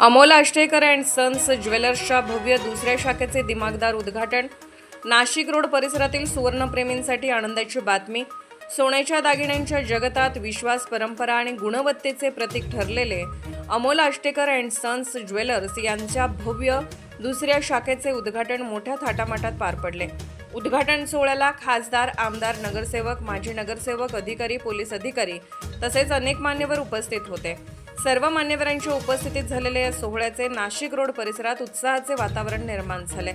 Amol Ashtekar and sons ज्वेलर्सच्या भव्य दुसऱ्या शाखेचे दिमागदार उद्घाटन. नाशिक रोड परिसरातील सुवर्णप्रेमींसाठी आनंदाची बातमी. सोन्याच्या दागिन्यांच्या जगतात विश्वास परंपरा आणि गुणवत्तेचे प्रतीक ठरलेले Amol Ashtekar and sons jewellers यांच्या भव्य दुसऱ्या शाखेचे उद्घाटन मोठ्या थाटामाटात पार पडले. उद्घाटन सोहळ्याला खासदार आमदार नगरसेवक माजी नगरसेवक अधिकारी पोलीस अधिकारी तसेच अनेक मान्यवर उपस्थित होते. सर्व मान्यवरांच्या उपस्थितीत झालेल्या या सोहळ्याचे नाशिक रोड परिसरात उत्साहाचे वातावरण निर्माण झाले.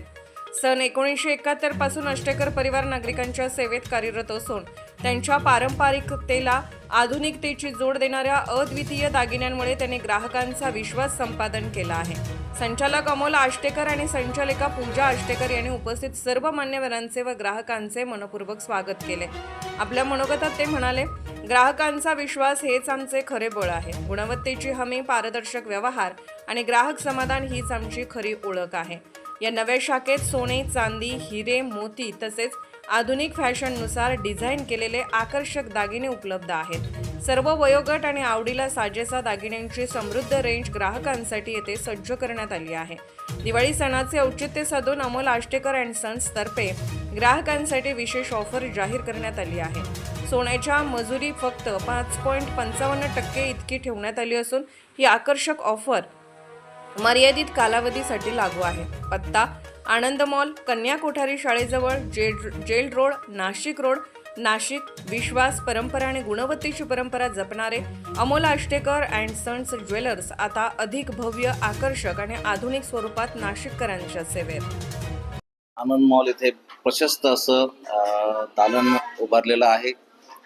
सन एकोणीसशे एकाहत्तरपासून अष्टेकर परिवार नागरिकांच्या सेवेत कार्यरत असून त्यांच्या पारंपरिकतेला आधुनिकतेची जोड देणाऱ्या अद्वितीय दागिन्यांमुळे त्यांनी ग्राहकांचा विश्वास संपादन केला आहे. संचालक अमोल आष्टेकर आणि संचालिका पूजा आष्टेकर यांनी उपस्थित सर्व मान्यवरांचे व ग्राहकांचे मनपूर्वक स्वागत केले. आपल्या मनोगतात ते म्हणाले ग्राहकांचा विश्वास हेच आमचे खरे बळ आहे. गुणवत्तेची हमी पारदर्शक व्यवहार आणि ग्राहक समाधान हीच आमची खरी ओळख आहे. या नव्या शाखेत सोने चांदी हिरे मोती तसेच आधुनिक फॅशननुसार डिझाईन केलेले आकर्षक दागिने उपलब्ध आहेत. सर्व वयोगट आणि आवडीला साजेसा दागिन्यांची समृद्ध रेंज ग्राहकांसाठी येथे सज्ज करण्यात आली आहे. दिवाळी सणाचे औचित्य साधून अमोल आष्टेकर अँड सन्स तर्फे ग्राहकांसाठी विशेष ऑफर जाहीर करण्यात आली आहे. सोन्याच्या मजुरी फक्त पाच पॉईंट पंचावन्न टक्के इतकी ठेवण्यात आली असून ही आकर्षक ऑफर मर्यादित कालावधीसाठी लागू आहे. पत्ता आनंद मॉल कन्या कोठारी शाळेजवळ jail jail road Nashik road Nashik विश्वास परंपरा आणि गुणवत्तेची परंपरा जपणारे Amol Ashtekar and sons jewellers आता अधिक भव्य आकर्षक आणि आधुनिक स्वरूपात नाशिककरांच्या सेवेत. आनंद मॉल येथे प्रशस्त असं दालन उभारलेलं आहे.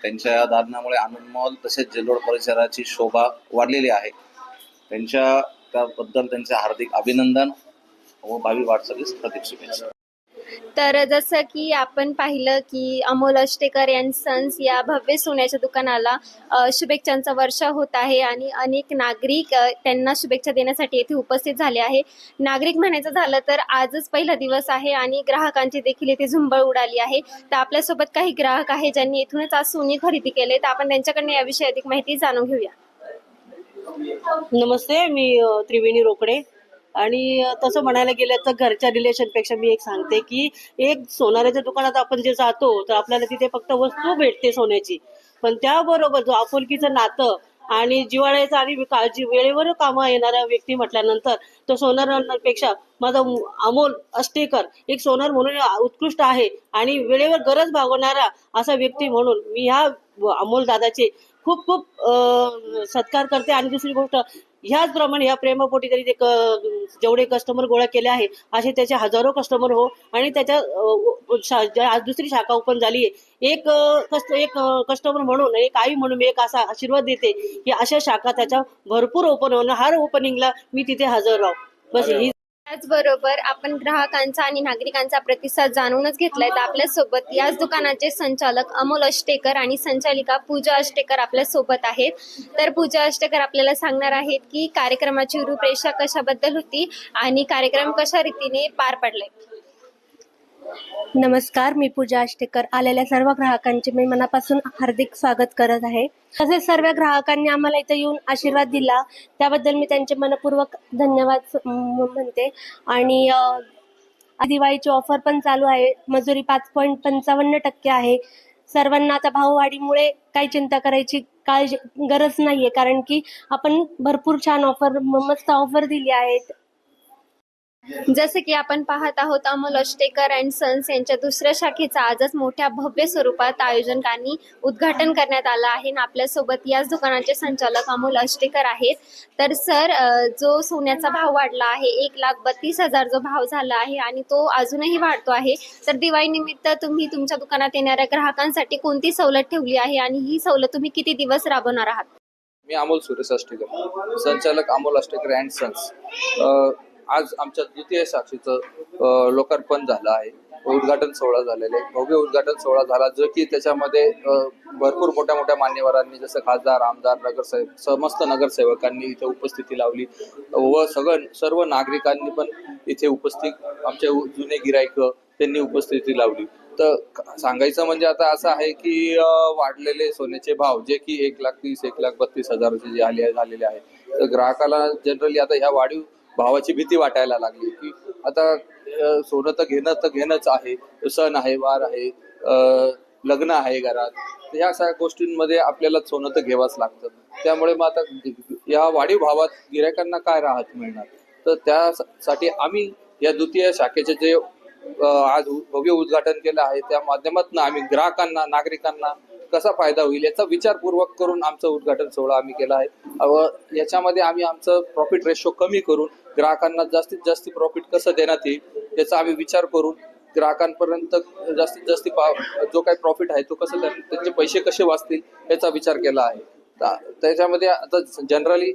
त्यांच्या दालनामुळे आनंद मॉल तसेच जेलोड परिसराची शोभा वाढलेली आहे. त्यांच्या त्याबद्दल त्यांचे हार्दिक अभिनंदन व भावी वाटचालीस प्रदीप शुभेच्छा तर जसं की आपण पाहिलं की अमोल अष्टेकर अँड सन्स या भव्य सोन्याच्या दुकानाला शुभेच्छांचा वर्षा होत आहे आणि अनेक नागरिक त्यांना शुभेच्छा देण्यासाठी येथे उपस्थित झाले आहे. नागरिक म्हणायचं झालं तर आजच पहिला दिवस आहे आणि ग्राहकांची देखील येथे झुंबळ उडाली आहे. तर आपल्यासोबत काही ग्राहक आहे ज्यांनी येथूनच आज सोने खरेदी केले तर आपण त्यांच्याकडनं याविषयी अधिक माहिती जाणून घेऊया. नमस्ते मी त्रिवेणी रोकडे. आणि तसं म्हणायला गेलं तर घरच्या रिलेशनपेक्षा मी एक सांगते की एक सोनाऱ्याच्या दुकानात आपण जे जातो तर आपल्याला तिथे फक्त वस्तू भेटते सोन्याची. पण त्याबरोबर जो आपुलकीचं नातं आणि जिवाळ्याचं आणि काळजी वेळेवर कामं येणारा व्यक्ती म्हटल्यानंतर तो सोनारांपेक्षा माझा अमोल अष्टेकर एक सोनार म्हणून उत्कृष्ट आहे आणि वेळेवर गरज भागवणारा असा व्यक्ती म्हणून मी ह्या अमोल दादाचे खूप खूप सत्कार करते. आणि दुसरी गोष्ट ह्याचप्रमाणे ह्या प्रेमापोटी तरी ते जेवढे कस्टमर गोळा केले आहे असे त्याचे हजारो कस्टमर हो आणि त्याच्या आज दुसरी शाखा ओपन झाली आहे एक कस्ट एक कस्टमर म्हणून एक आई म्हणून मी एक असा आशीर्वाद देते की अशा शाखा त्याच्या भरपूर ओपन होणं हर ओपनिंगला मी तिथे हजर राहू. बस ही त्याचबरोबर आपण ग्राहकांचा आणि नागरिकांचा प्रतिसाद जाणूनच घेतलाय. तर आपल्यासोबत याच दुकानाचे संचालक अमोल अष्टेकर आणि संचालिका पूजा अष्टेकर आपल्यासोबत आहेत. तर पूजा अष्टेकर आपल्याला सांगणार आहेत की कार्यक्रमाची रूपरेषा कशाबद्दल होती आणि कार्यक्रम कशा रीतीने पार पडलाय? नमस्कार मी पूजा आष्टेकर. आलेल्या सर्व ग्राहकांचे मी मनापासून हार्दिक स्वागत करत आहे. तसेच सर्व ग्राहकांनी आम्हाला इथं येऊन आशीर्वाद दिला. त्याबद्दल मी त्यांचे मनपूर्वक धन्यवाद म्हणते. आणि दिवाळीची ऑफर पण चालू आहे. मजुरी पाच पॉईंट पंचावन्न टक्के आहे. सर्वांना आता भाववाढीमुळे काही चिंता करायची काळजी गरज नाहीये. कारण की आपण भरपूर छान ऑफर मस्त ऑफर दिली आहेत. जसे की आपण पाहत आहोत अमोल अष्टेकर अँड सन्स यांच्या दुसऱ्या शाखेचा आजच मोठ्या भव्य स्वरूपात आयोजकांनी उद्घाटन करण्यात आलं आहे. आणि आपल्यासोबत याच दुकानाचे संचालक अमोल अष्टेकर आहेत. तर सर जो सोन्याचा भाव वाढला आहे एक लाख बत्तीस हजार जो भाव झाला आहे आणि तो अजूनही वाढतो आहे. तर दिवाळी निमित्त तुम्ही तुमच्या दुकानात येणाऱ्या ग्राहकांसाठी कोणती सवलत ठेवली आहे आणि ही सवलत तुम्ही किती दिवस राबवणार आहात? मी अमोल सुरेश अष्टेकर संचालक अमोल अष्टेकर अँड सन्स. आज आमच्या द्वितीय साक्षीचं लोकार्पण झालं आहे. उद्घाटन सोहळा झालेला आहे. भव्य उद्घाटन सोहळा झाला जो की त्याच्यामध्ये भरपूर मोठ्या मोठ्या मान्यवरांनी जसं खासदार आमदार नगरसेवक समस्त नगरसेवकांनी इथे उपस्थिती लावली. व सगळं सर्व नागरिकांनी पण इथे उपस्थित आमचे जुने गिरायक त्यांनी उपस्थिती लावली. तर सांगायचं म्हणजे आता असं आहे की वाढलेले सोन्याचे भाव जे की एक लाख तीस एक लाख बत्तीस हजाराचे जे आले झालेले आहे. तर ग्राहकाला जनरली आता ह्या वाढीव भावाची भीती वाटायला लागली की आता सोनं तर घेणं तर घेणंच आहे सण आहे वार आहे लग्न आहे घरात. तर ह्या सगळ्या गोष्टींमध्ये आपल्याला सोनं तर घ्यावंच लागतं. त्यामुळे मग आता या वाढीव भावात गिरायकांना काय राहत मिळणार? तर त्यासाठी आम्ही या द्वितीय शाखेचे जे आज भव्य उद्घाटन केलं आहे त्या माध्यमातून आम्ही ग्राहकांना नागरिकांना कसा फायदा होईल याचा विचारपूर्वक करून आमचं उद्घाटन सोहळा आम्ही केला आहे. व याच्यामध्ये आम्ही आमचं प्रॉफिट रेशो कमी करून ग्राहकांना जास्तीत जास्त प्रॉफिट कसं देण्यात येईल याचा आम्ही विचार करून ग्राहकांपर्यंत जास्तीत जास्त जो काही प्रॉफिट आहे तो कसं त्यांचे पैसे कसे वाचतील याचा विचार केला आहे. त्याच्यामध्ये आता जनरली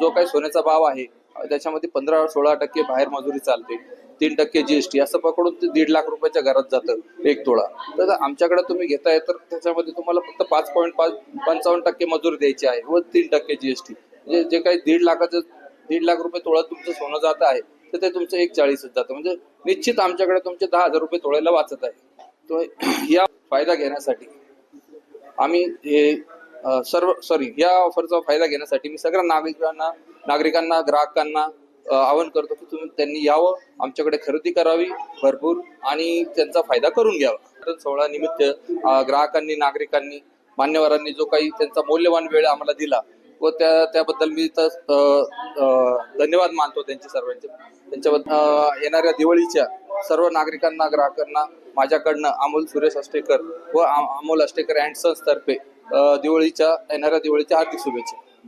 जो काही सोन्याचा भाव आहे त्याच्यामध्ये पंधरा सोळा टक्के बाहेर मजुरी चालते. तीन टक्के जीएसटी असं पकडून ते दीड लाख रुपयाच्या घरात जातं एक तोळा. तर आमच्याकडे तुम्ही घेताय तर त्याच्यामध्ये तुम्हाला फक्त पाच पॉईंट पाच पंचावन्न टक्के मजुरी द्यायची आहे व तीन टक्के जीएसटी म्हणजे जे काही दीड लाखाचं दीड लाख रुपये तोळा तुमचं सोनं जात आहे तर ते तुमचं एक चाळीसच जातं. म्हणजे निश्चित आमच्याकडे तुमचे दहा हजार रुपये तोळ्याला वाचत आहे. तो या फायदा घेण्यासाठी आम्ही हे सर्व सॉरी या ऑफरचा फायदा घेण्यासाठी मी सगळ्या नागरिकांना नागरिकांना ग्राहकांना आवाहन करतो की तुम्ही त्यांनी यावं आमच्याकडे खरेदी करावी भरपूर आणि त्यांचा फायदा करून घ्यावा. कारण सोहळा निमित्त ग्राहकांनी नागरिकांनी मान्यवरांनी जो काही त्यांचा मौल्यवान वेळ आम्हाला दिला व त्या त्याबद्दल मी तर धन्यवाद मानतो त्यांचे सर्वांचे. त्यांच्याबद्दल येणाऱ्या दिवाळीच्या सर्व नागरिकांना ग्राहकांना माझ्याकडनं अमोल सुरेश अष्टेकर व अमोल अष्टेकर अँड सन्स तर्फे दिवाळीच्या येणाऱ्या दिवाळीच्या हार्दिक शुभेच्छा.